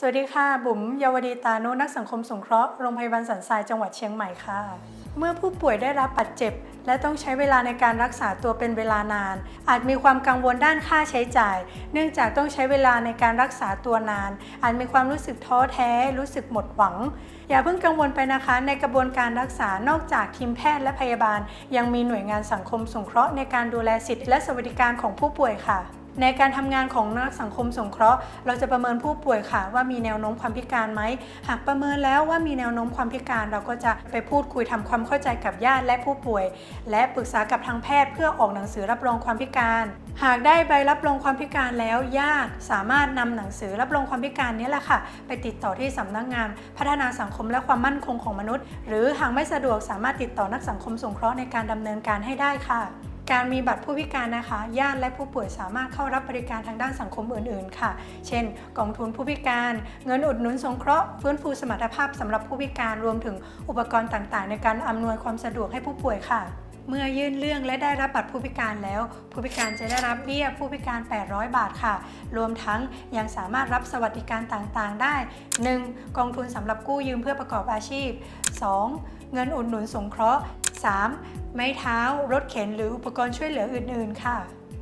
สวัสดีค่ะ บุ๋มเยาวดีตานุนักสังคมสงเคราะห์โรงพยาบาลสันทรายจังหวัดเชียงใหม่ค่ะ เมื่อผู้ป่วยได้รับบาดเจ็บ และต้องใช้เวลาในการรักษาตัวเป็นเวลานาน อาจมีความกังวลด้านค่าใช้จ่าย เนื่องจากต้องใช้เวลาในการรักษาตัวนาน อาจมีความรู้สึกท้อแท้ รู้สึกหมดหวัง อย่าเพิ่งกังวลไปนะคะ ในกระบวนการรักษานอกจากทีมแพทย์และพยาบาล ยังมีหน่วยงานสังคมสงเคราะห์ในการดูแลสิทธิและสวัสดิการของผู้ป่วยค่ะ ในการทำงานของนักสังคมสงเคราะห์ เราจะประเมินผู้ป่วยค่ะ ว่ามีแนวโน้มความพิการไหม หากประเมินแล้วว่ามีแนวโน้มความพิการ เราก็จะไปพูดคุยทำความเข้าใจกับญาติและผู้ป่วย และปรึกษากับทางแพทย์เพื่อออกหนังสือรับรองความพิการ หากได้ใบรับรองความพิการแล้วญาติสามารถนำหนังสือรับรองความพิการนี้แหละค่ะ ไปติดต่อที่สำนักงาน พัฒนาสังคมและความมั่นคงของมนุษย์ หรือหากไม่สะดวกสามารถติดต่อนักสังคมสงเคราะห์ในการดำเนินการให้ได้ค่ะ การมีบัตรผู้พิการนะคะญาติและผู้ป่วยสามารถเข้ารับบริการทางด้านสังคมอื่น ๆ ค่ะ เช่น กองทุนผู้พิการ เงินอุดหนุนสงเคราะห์ฟื้นฟูสมรรถภาพสำหรับผู้พิการรวมถึงอุปกรณ์ต่าง ๆ ในการอำนวยความสะดวกให้ผู้ป่วยค่ะเมื่อยื่นเรื่องและได้รับบัตรผู้พิการแล้ว ผู้พิการจะได้รับเบี้ยผู้พิการ 800 บาทค่ะ รวมทั้งยังสามารถรับสวัสดิการต่างๆ ได้ 1. กองทุนสำหรับกู้ยืมเพื่อประกอบอาชีพ 2. เงินอุดหนุนสงเคราะห์ 3. ไม้เท้ารถเข็นหรืออุปกรณ์ช่วยเหลืออื่น ๆ ค่ะ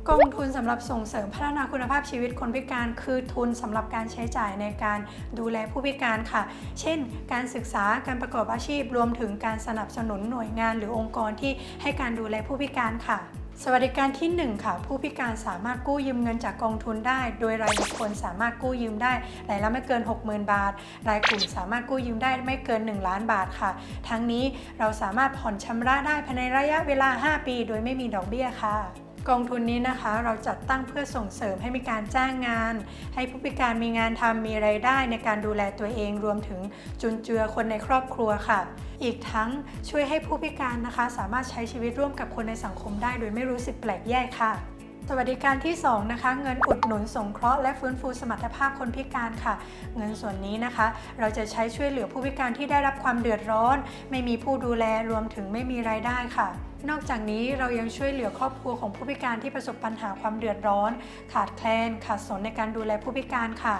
กองทุนสำหรับส่งเสริมพัฒนาคุณภาพชีวิตคนพิการคือทุนสำหรับการใช้จ่ายในการดูแลผู้พิการค่ะ เช่น การศึกษาการประกอบอาชีพรวมถึงการสนับสนุนหน่วยงานหรือองค์กรที่ให้การดูแลผู้พิการค่ะ สวัสดิการที่ 1 ค่ะ ผู้พิการสามารถกู้ยืมเงินจากกองทุนได้ โดยรายบุคคลสามารถกู้ยืมได้รายละไม่เกิน 60,000 บาท รายกลุ่มสามารถกู้ยืมได้ไม่เกิน 1 ล้านบาทค่ะ ทั้งนี้เราสามารถผ่อนชำระได้ภายในระยะเวลา 5 ปี โดยไม่มีดอกเบี้ยค่ะ กองทุนนี้นะคะเราจัดตั้งเพื่อส่งเสริมให้มีการจ้างงาน ให้ผู้พิการมีงานทำมีไรายได้ในการดูแลตัวเองรวมถึงจุนเจือคนในครอบครัวค่ะ อีกทั้งช่วยให้ผู้พิการนะคะ สามารถใช้ชีวิตร่วมกับคนในสังคมได้ โดยไม่รู้สึกแปลกแยกค่ะ สวัสดิการที่ 2 นะคะ เงินอุดหนุนสงเคราะห์และฟื้นฟูสมรรถภาพคนพิการค่ะ เงินส่วนนี้นะคะ เราจะใช้ช่วยเหลือผู้พิการที่ได้รับความเดือดร้อน ไม่มีผู้ดูแลรวมถึงไม่มีรายได้ค่ะนอกจากนี้เรายังช่วยเหลือครอบครัวของผู้พิการที่ประสบปัญหาความเดือดร้อน ขาดแคลน ขาดสนในการดูแลผู้พิการค่ะ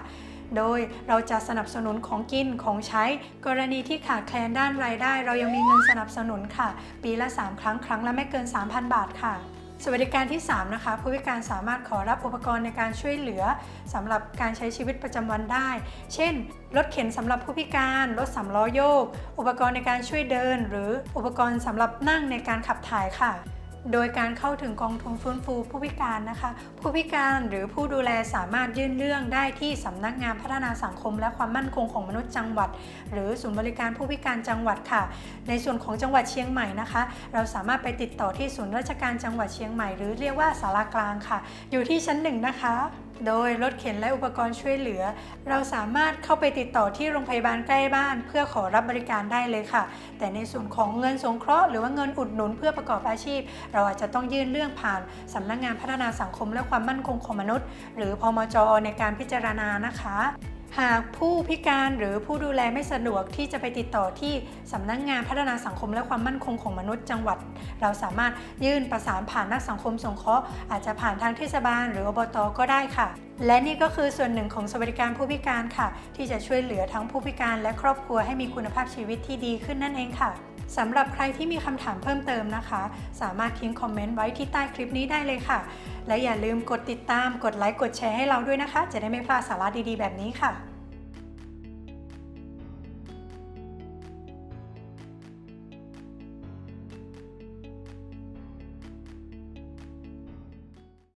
โดยเราจะสนับสนุนของกินของใช้ กรณีที่ขาดแคลนด้านรายได้ เรายังมีเงินสนับสนุนค่ะ ปีละ 3 ครั้งครั้งละไม่เกิน 3,000 บาทค่ะ สวัสดิการที่ 3 นะคะ ผู้พิการสามารถขอรับอุปกรณ์ในการช่วยเหลือสำหรับการใช้ชีวิตประจำวันได้ เช่น รถเข็นสำหรับผู้พิการ รถสำล้อโยก อุปกรณ์ในการช่วยเดิน หรืออุปกรณ์สำหรับนั่งในการขับถ่ายค่ะ โดยการเข้าถึงกองทุนฟื้นฟูผู้พิการนะคะ ผู้พิการหรือผู้ดูแลสามารถยื่นเรื่องได้ที่สำนักงานพัฒนาสังคม และความมั่นคงของมนุษย์จังหวัด หรือศูนย์บริการผู้พิการจังหวัดค่ะ ในส่วนของจังหวัดเชียงใหม่นะคะ เราสามารถไปติดต่อที่ศูนย์ราชการจังหวัดเชียงใหม่ หรือเรียกว่าสารากลางค่ะ อยู่ที่ชั้นหนึ่งนะคะ โดยรถเข็นและอุปกรณ์ช่วยเหลือ เราสามารถเข้าไปติดต่อที่โรงพยาบาลใกล้บ้าน เพื่อขอรับบริการได้เลยค่ะ แต่ในส่วนของเงินสงเคราะห์หรือว่าเงินอุดหนุนเพื่อประกอบอาชีพ เราอาจจะต้องยื่นเรื่องผ่านสำนักงานพัฒนาสังคมและความมั่นคงของมนุษย์ หรือพมจในการพิจารณานะคะ หากผู้พิการหรือผู้ดูแลไม่สะดวกที่จะไปติดต่อที่สำนักงานพัฒนาสังคมและความมั่นคงของมนุษย์จังหวัด เราสามารถยื่นประสานผ่านนักสังคมสงเคราะห์อาจจะผ่านทางเทศบาล หรืออบตก็ได้ค่ะ และนี่ก็คือส่วนหนึ่งของสวัสดิการผู้พิการค่ะ ที่จะช่วยเหลือทั้งผู้พิการและครอบครัวให้มีคุณภาพชีวิตที่ดีขึ้นนั่นเองค่ะ สำหรับใครที่มีคำถามเพิ่มเติมนะคะ สามารถทิ้งคอมเมนต์ไว้ที่ใต้คลิปนี้ได้เลยค่ะ และอย่าลืมกดติดตาม กดไลค์ กดแชร์ให้เราด้วยนะคะ จะได้ไม่พลาดสาระดีๆ แบบนี้ค่ะ